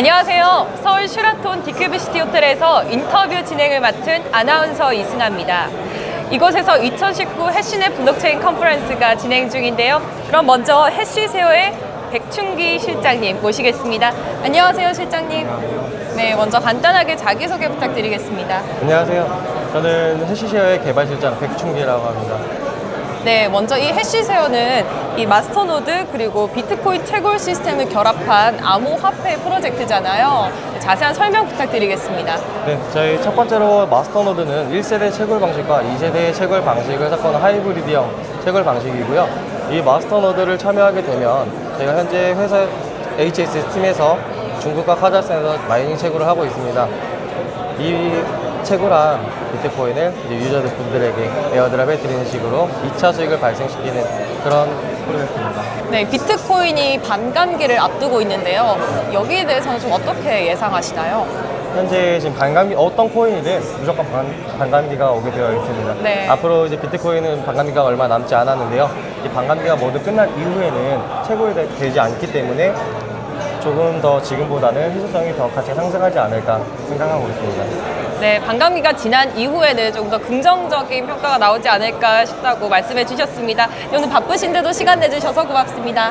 안녕하세요. 서울 슈라톤 디큐브 시티 호텔에서 인터뷰 진행을 맡은 아나운서 이승아입니다. 이곳에서 2019 해시넷 블록체인 컨퍼런스가 진행 중인데요. 그럼 먼저 해시세어의 백충기 실장님 모시겠습니다. 안녕하세요, 실장님. 네, 먼저 간단하게 자기소개 부탁드리겠습니다. 안녕하세요. 저는 해시쉐어의 개발실장 백충기라고 합니다. 네, 먼저 이 해시세어는 이 마스터노드 그리고 비트코인 채굴 시스템을 결합한 암호화폐 프로젝트잖아요. 자세한 설명 부탁드리겠습니다. 네, 저희 첫 번째로 마스터노드는 1세대 채굴 방식과 2세대 채굴 방식을 섞은 하이브리드형 채굴 방식이고요. 이 마스터노드를 참여하게 되면 저희가 현재 회사 HS 팀에서 중국과 카자흐스탄에서 마이닝 채굴을 하고 있습니다. 이 채굴한 비트코인을 이제 유저들 분들에게 에어드랍 해 드리는 식으로 2차 수익을 발생시키는 그런 프로젝트입니다. 네, 비트코인이 반감기를 앞두고 있는데요. 여기에 대해서는 좀 어떻게 예상하시나요? 현재 지금 반감기 어떤 코인이든 무조건 반, 반감기가 오게 되어 있습니다. 네. 앞으로 이제 비트코인은 반감기가 얼마 남지 않았는데요. 이 반감기가 모두 끝난 이후에는 되- 되지 않기 때문에 조금 더 지금보다는 희소성이 더 같이 상승하지 않을까 생각하고 있습니다. 네, 반감기가 지난 이후에는 좀 더 긍정적인 평가가 나오지 않을까 싶다고 말씀해 주셨습니다. 오늘 바쁘신데도 시간 내주셔서 고맙습니다.